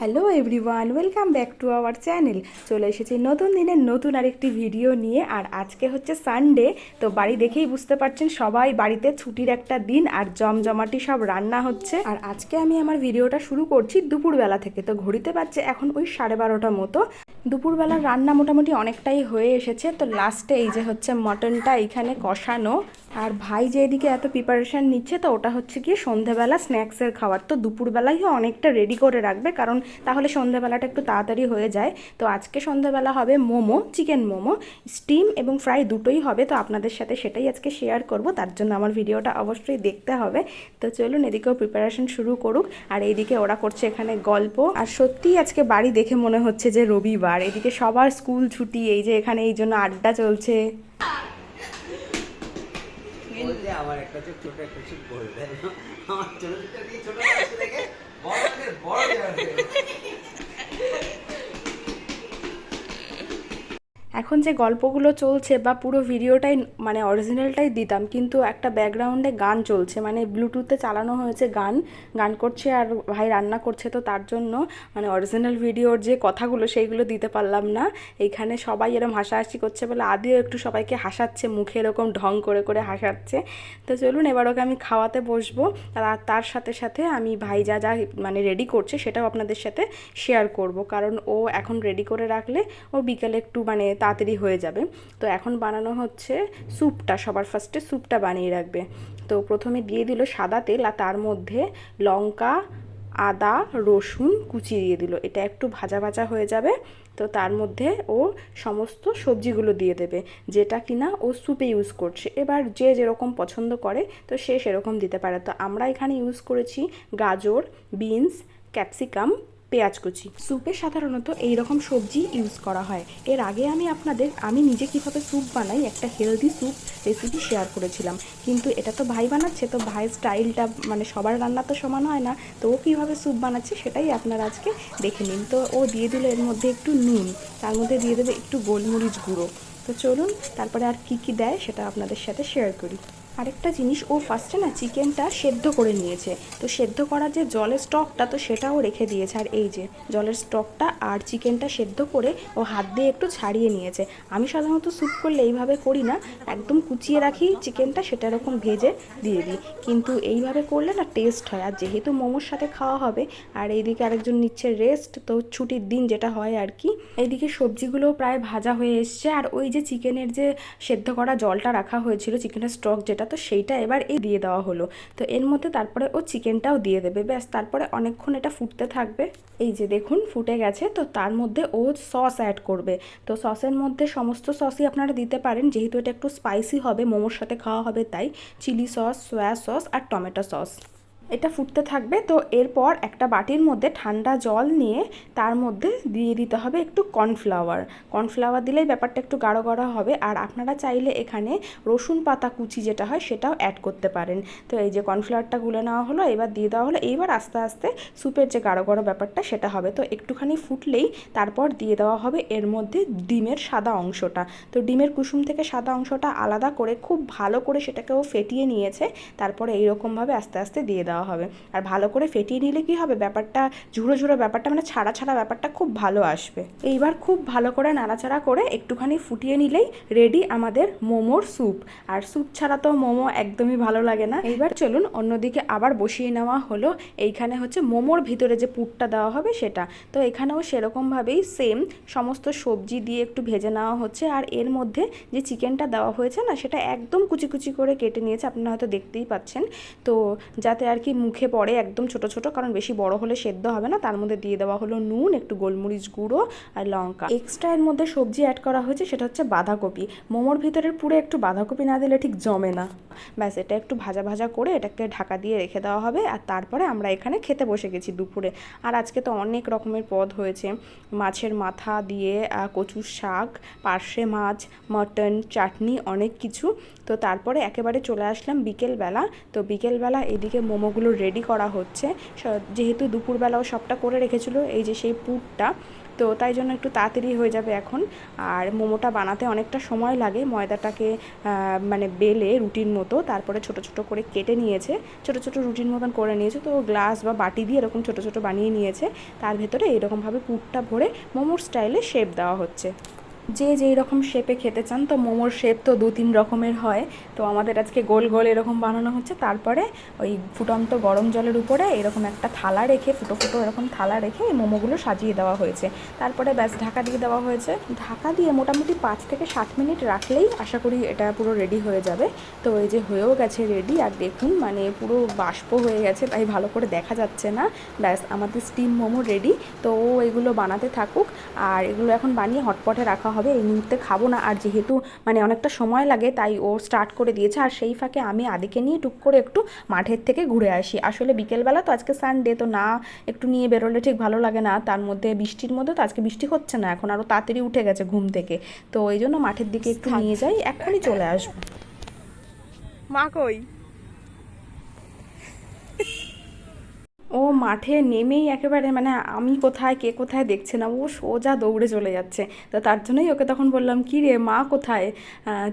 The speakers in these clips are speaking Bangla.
Hello everyone, welcome back to our channel. চলে এসেছি নতুন দিনের নতুন আরেকটি ভিডিও নিয়ে, আর আজকে হচ্ছে সানডে তো বাড়ি দেখেই বুঝতে পারছেন সবাই বাড়িতে ছুটির একটা দিন, আর জমজমাটি সব রান্না হচ্ছে। আর আজকে আমি আমার ভিডিওটা শুরু করছি দুপুরবেলা থেকে, তো ঘড়িতে পাচ্ছে এখন ওই সাড়ে বারোটা মতো। দুপুরবেলার রান্না মোটামুটি অনেকটাই হয়ে এসেছে, তো লাস্টে এই যে হচ্ছে মটনটা এইখানে কষানো। আর ভাই যে এদিকে এত প্রিপারেশন নিচ্ছে তো ওটা হচ্ছে কি সন্ধেবেলা স্ন্যাক্সের খাবার। তো দুপুরবেলাই অনেকটা রেডি করে রাখবে, কারণ তাহলে সন্ধেবেলাটা একটু তাড়াতাড়ি হয়ে যায়। তো আজকে সন্ধেবেলা হবে মোমো চিকেন মোমো স্টিম এবং ফ্রাই দুটোই হবে। তো আপনাদের সাথে সেটাই আজকে শেয়ার করব, তার জন্য আমার ভিডিওটা অবশ্যই দেখতে হবে। তো চলুন এদিকেও প্রিপারেশন শুরু করুক। আর এইদিকে ওরা করছে এখানে গল্প। আর সত্যিই আজকে বাড়ি দেখে মনে হচ্ছে যে রবিবার। এদিকে সবার স্কুল ছুটি, এই যে এখানে এই জন্য আড্ডা চলছে। বলছে আমার একটা চোখ ছোট একটা চোখ বলবে আমার ছোট ছোট দিয়ে ছোট দেখে বড় বড় এখন যে গল্পগুলো চলছে বা পুরো ভিডিওটাই মানে অরিজিনালটাই দিতাম, কিন্তু একটা ব্যাকগ্রাউন্ডে গান চলছে মানে ব্লুটুথে চালানো হয়েছে গান গান করছে আর ভাই রান্না করছে, তো তার জন্য মানে অরিজিনাল ভিডিওর যে কথাগুলো সেইগুলো দিতে পারলাম না। এইখানে সবাই এরকম হাসাহাসি করছে বলে আদিও একটু সবাইকে হাসাচ্ছে, মুখে এরকম ঢং করে করে হাসাচ্ছে। তো চলুন এবার ওকে আমি খাওয়াতে বসবো, আর তার সাথে সাথে আমি ভাই যা যা মানে রেডি করছে সেটাও আপনাদের সাথে শেয়ার করব, কারণ ও এখন রেডি করে রাখলে ও বিকেলে একটু মানে তাড়াতাড়ি হয়ে যাবে। তো এখন বানানো হচ্ছে স্যুপটা, সবার ফার্স্টে স্যুপটা বানিয়ে রাখবে। তো প্রথমে দিয়ে দিল সাদা তেল আর তার মধ্যে লঙ্কা, আদা, রসুন কুচি দিয়ে দিল। এটা একটু ভাজা ভাজা হয়ে যাবে। তো তার মধ্যে ও সমস্ত সবজিগুলো দিয়ে দেবে, যেটা কিনা ও স্যুপে ইউজ করছে। এবার যে যেরকম পছন্দ করে, তো সে সেরকম দিতে পারে। তো আমরা এখানে ইউজ করেছি গাজর বিনস ক্যাপসিকাম পেঁয়াজ কুচি। স্যুপে সাধারণত এই রকম সবজি ইউজ করা হয়। এর আগে আমি আপনাদের, আমি নিজে কীভাবে স্যুপ বানাই একটা হেলদি স্যুপ রেসিপি শেয়ার করেছিলাম। কিন্তু এটা তো ভাই বানাচ্ছে, তো ভাইয়ের স্টাইলটা মানে সবার রান্না তো সমান হয় না। তো ও কীভাবে স্যুপ বানাচ্ছে সেটাই আপনারা আজকে দেখে নিন। তো ও দিয়ে দিল এর মধ্যে একটু নুন, তার মধ্যে দিয়ে দেবে একটু গোলমরিচ গুঁড়ো। তো চলুন, তারপরে আর কী কী দেয় সেটা আপনাদের সাথে শেয়ার করি। আরেকটা জিনিস, ও ফার্স্টে না চিকেনটা সেদ্ধ করে নিয়েছে। তো সেদ্ধ করা যে জলের স্টকটা তো সেটাও রেখে দিয়েছে। আর এই যে জলের স্টকটা আর চিকেনটা সেদ্ধ করে ও হাত দিয়ে একটু ছাড়িয়ে নিয়েছে। আমি সাধারণত স্যুপ করলে এইভাবে করি না। একদম কুচিয়ে রাখি চিকেনটা সেটা এরকম ভেজে দিয়ে দিই। কিন্তু এইভাবে করলে না টেস্ট হয়। আর যেহেতু মোমোর সাথে খাওয়া হবে, আর এইদিকে আরেকজন নিচ্ছে রেস্ট তো ছুটির দিন যেটা হয় আর কি, এইদিকে সবজিগুলো প্রায় ভাজা হয়ে এসছে। আর ওই যে চিকেনের যে সেদ্ধ করা জলটা রাখা হয়েছিল চিকেনের স্টক যেটা তো সেইটা এবার এ দিয়ে দেওয়া হলো। তো এর মধ্যে তারপরে ও চিকেনটাও দিয়ে দেবে। ব্যাস, তারপরে অনেকক্ষণ এটা ফুটতে থাকবে। এই যে দেখুন, ফুটে গেছে। তো তার মধ্যে ও সস অ্যাড করবে। তো সসের মধ্যে সমস্ত সসই আপনারা দিতে পারেন। যেহেতু এটা একটু স্পাইসি হবে, মোমোর সাথে খাওয়া হবে তাই। চিলি সস সয়া সস আর টমেটো সস। এটা ফুটতে থাকবে। তো এরপর একটা বাটির মধ্যে ঠান্ডা জল নিয়ে তার মধ্যে দিয়ে দিতে হবে একটু কর্নফ্লাওয়ার। কর্নফ্লাওয়ার দিলেই ব্যাপারটা একটু গাঢ় গাঢ় হবে। আর আপনারা চাইলে এখানে রসুন পাতা কুচি যেটা হয় সেটাও অ্যাড করতে পারেন। তো এই যে কর্নফ্লাওয়ারটা গুলে নেওয়া হলো, এবার দিয়ে দেওয়া হলো। এইবার আস্তে আস্তে স্যুপের যে গাঢ় গাঢ় ব্যাপারটা সেটা হবে। তো একটুখানি ফুটলেই তারপর দিয়ে দেওয়া হবে এর মধ্যে ডিমের সাদা অংশটা। তো ডিমের কুসুম থেকে সাদা অংশটা আলাদা করে খুব ভালো করে সেটাকেও ফেটিয়ে নিয়েছে। তারপরে এইরকমভাবে আস্তে আস্তে দিয়ে দেওয়া হবে। আর ভালো করে ফেটিয়ে নিলে কি হবে? ব্যাপারটা, ঝুড়ো ঝুড়ো ব্যাপারটা মানে ছাড়া ছাড়া ব্যাপারটা খুব ভালো আসবে। এইবার খুব ভালো করে নাড়াচাড়া করে একটুখানি ফুটিয়ে নিলেই রেডি আমাদের মোমোর স্যুপ আর স্যুপ ছাড়া তো মোমো একদমই ভালো লাগে না। এইবার চলুন অন্যদিকে আবার বসিয়ে নেওয়া হলো। এইখানে হচ্ছে মোমোর ভিতরে যে পুরটা দেওয়া হবে সেটা। তো এখানেও সেরকমভাবেই সেম সমস্ত সবজি দিয়ে একটু ভেজে নেওয়া হচ্ছে। আর এর মধ্যে যে চিকেনটা দেওয়া হয়েছে না, সেটা একদম কুচি কুচি করে কেটে নিয়েছে। আপনারা হয়তো দেখতেই পাচ্ছেন। তো যাতে আর কি মুখে পড়ে একদম ছোট ছোট, কারণ বেশি বড় হলে সেদ্ধ হবে না। তার মধ্যে দিয়ে দেওয়া হলো নুন, একটু গোলমরিচ গুঁড়ো আর লঙ্কা। এক্সট্রা এর মধ্যে সবজি অ্যাড করা হয়েছে, সেটা হচ্ছে বাঁধাকপি। মোমোর ভিতরের পুরো একটু বাঁধাকপি না দিলে ঠিক জমে না। ব্যাস, এটা একটু ভাজা ভাজা করে এটাকে ঢাকা দিয়ে রেখে দেওয়া হবে আর তারপরে আমরা এখানে খেতে বসে গেছি দুপুরে। আর আজকে তো অনেক রকমের পদ হয়েছে। মাছের মাথা দিয়ে কচুর শাক, পার্শে মাছ, মটন, চাটনি, অনেক কিছু। তো তারপরে একেবারে চলে আসলাম বিকেলবেলা। তো বিকেলবেলা এদিকে মোমোগুলো রেডি করা হচ্ছে। যেহেতু দুপুরবেলাও সবটা করে রেখেছিল, এই যে সেই পুরটা, তো তাই জন্য একটু তাড়াতাড়ি হয়ে যাবে এখন। আর মোমোটা বানাতে অনেকটা সময় লাগে, ময়দাটাকে মানে বেলে রুটির মতো, তারপরে ছোট ছোট করে কেটে নিয়েছে। ছোট ছোট রুটির মতন করে নিয়েছে, তো গ্লাস বা বাটি দিয়ে এরকম ছোট ছোট বানিয়ে নিয়েছে। তার ভেতরে এরকমভাবে পুরটা ভরে মোমোর স্টাইলে শেপ দেওয়া হচ্ছে। যে যেই রকম শেপে খেতে চান, তো মোমোর শেপ তো দু তিন রকমের হয়। তো আমাদের আজকে গোল গোল এরকম বানানো হচ্ছে। তারপরে ওই ফুটন্ত গরম জলের উপরে এরকম একটা থালা রেখে, ফুটো ফুটো এরকম থালা রেখে এই মোমোগুলো সাজিয়ে দেওয়া হয়েছে। তারপরে ব্যাস ঢাকা দিয়ে দেওয়া হয়েছে। ঢাকা দিয়ে মোটামুটি পাঁচ থেকে সাত মিনিট রাখলেই আশা করি এটা পুরো রেডি হয়ে যাবে। তো এই যে হয়েও গেছে রেডি আর দেখুন মানে পুরো বাষ্প হয়ে গেছে, তাই ভালো করে দেখা যাচ্ছে না। ব্যাস আমাদের স্টিম মোমো রেডি তো এগুলো বানাতে থাকুক। আর এগুলো এখন বানিয়ে হটপটে রাখা হবে এই মুহূর্তে খাব না। আর যেহেতু মানে অনেকটা সময় লাগে তাই ও স্টার্ট করে দিয়েছে। আর সেই ফাঁকে আমি আদিকে নিয়ে টুক করে একটু মাঠের থেকে ঘুরে আসি। আসলে বিকেলবেলা তো আজকে সানডে তো না একটু নিয়ে বেরোলে ঠিক ভালো লাগে না। তার মধ্যে বৃষ্টির মধ্যে তো আজকে বৃষ্টি হচ্ছে না। এখন আরও তাড়াতাড়ি উঠে গেছে ঘুম থেকে। তো এই জন্য মাঠের দিকে একটু নিয়ে যাই এখনই চলে আসব। মা কই? ও মাঠে নেমেই একেবারে মানে আমি কোথায়, কে কোথায় দেখছে না, ও সোজা দৌড়ে চলে যাচ্ছে। তো তার জন্যই ওকে তখন বললাম, কি রে, মা কোথায়?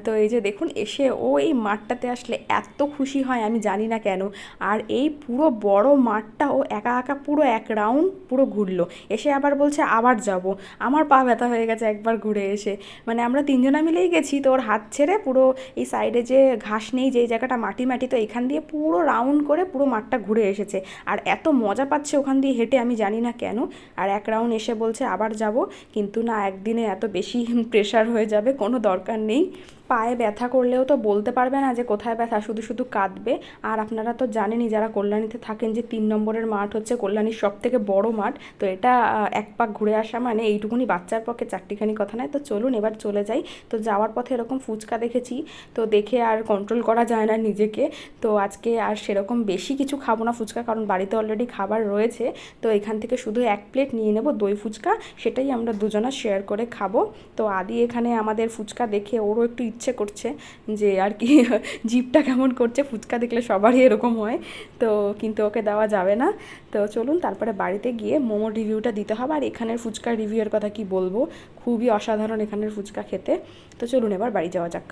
তো এই যে দেখুন, এসে ও এই মাঠটাতে আসলে এত খুশি হয়, আমি জানি না কেন। আর এই পুরো বড় মাঠটা ও একা একা পুরো এক রাউন্ড পুরো ঘুরলো। এসে আবার বলছে, আবার যাব। আমার পা ব্যথা হয়ে গেছে একবার ঘুরে এসে। মানে আমরা তিনজনা মিলেই গেছি, তো ওর হাত ছেড়ে পুরো এই সাইডে যে ঘাস নেই, যেই জায়গাটা মাটি মাটি, তো এখান দিয়ে পুরো রাউন্ড করে পুরো মাঠটা ঘুরে এসেছে। আর এত মজা পাচ্ছে ওখান দিয়ে হেঁটে, আমি জানি না কেন। আর এক রাউন্ড এসে বলছে, আবার যাব। কিন্তু না, একদিনে এত বেশি প্রেশার হয়ে যাবে, কোনো দরকার নেই। পায়ে ব্যথা করলেও তো বলতে পারবে না যে কোথায় ব্যথা, শুধু শুধু কাঁদবে। আর আপনারা তো জানেনই যারা কল্যাণীতে থাকেন যে তিন নম্বরের মাঠ হচ্ছে কল্যাণীর সব থেকে বড় মাঠ। তো এটা এক পাক ঘুরে আসা মানে এইটুকুনি বাচ্চার পক্ষে চারটিখানি কথা নয়। তো চলুন এবার চলে যাই। তো যাওয়ার পথে এরকম ফুচকা দেখেছি। তো দেখে আর কন্ট্রোল করা যায় না নিজেকে। তো আজকে আর সেরকম বেশি কিছু খাব না ফুচকা, কারণ বাড়িতে অলরেডি খাবার রয়েছে। তো এখান থেকে শুধু এক প্লেট নিয়ে নেব দই ফুচকা, সেটাই আমরা দুজনা শেয়ার করে খাব। তো আদি এখানে আমাদের ফুচকা দেখে ওরও একটু ইচ্ছে করছে যে আর কি জিপটা কেমন করছে, ফুচকা দেখলে সবারই এরকম হয়। তো কিন্তু ওকে দেওয়া যাবে না। তো চলুন তারপরে বাড়িতে গিয়ে মোমোর রিভিউটা দিতে হবে। আর এখানের ফুচকার রিভিউয়ের কথা কি বলব? খুবই অসাধারণ এখানের ফুচকা খেতে। তো চলুন এবার বাড়ি যাওয়া যাক।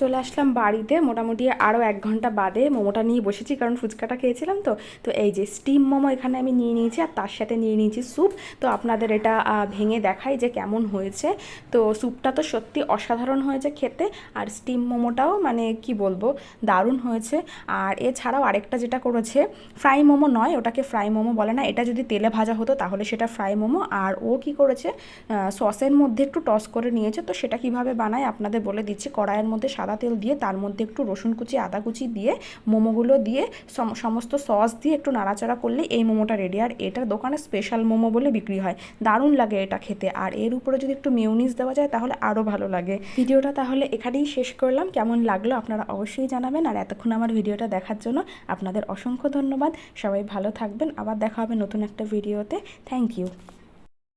চলে আসলাম বাড়িতে। মোটামুটি আরও এক ঘণ্টা বাদে মোমোটা নিয়ে বসেছি, কারণ ফুচকাটা খেয়েছিলাম তো। তো এই যে স্টিম মোমো এখানে আমি নিয়ে নিয়েছি আর তার সাথে নিয়ে নিয়েছি স্যুপ তো আপনাদের এটা ভেঙে দেখাই যে কেমন হয়েছে। তো স্যুপটা তো সত্যি অসাধারণ হয়েছে খেতে, আর স্টিম মোমোটাও মানে কি বলব, দারুণ হয়েছে। আর এছাড়াও আরেকটা যেটা করেছে ফ্রাই মোমো নয়, ওটাকে ফ্রাই মোমো বলে না, এটা যদি তেলে ভাজা হতো তাহলে সেটা ফ্রাই মোমো। আর ও কি করেছে সসের মধ্যে একটু টস করে নিয়েছে, তো সেটা কীভাবে বানায় আপনাদের বলে দিচ্ছি, কড়াইয়ের মধ্যে সাদা তেল দিয়ে, তার মধ্যে একটু রসুন কুচি, আদা কুচি দিয়ে, মোমোগুলো দিয়ে, সম- সমস্ত সস দিয়ে একটু নাড়াচাড়া করলে এই মোমোটা রেডি আর এটা দোকানে স্পেশাল মোমো বলে বিক্রি হয়। দারুণ লাগে এটা খেতে। আর এর উপরে যদি একটু মিউনিস দেওয়া যায়, তাহলে আরও ভালো লাগে। ভিডিওটা তাহলে এখানেই শেষ করলাম। কেমন লাগল আপনারা অবশ্যই জানাবেন। আর এতক্ষণ আমার ভিডিওটা দেখার জন্য আপনাদের অসংখ্য ধন্যবাদ। সবাই ভালো থাকবেন। আবার দেখা হবে নতুন একটা ভিডিওতে। Thank you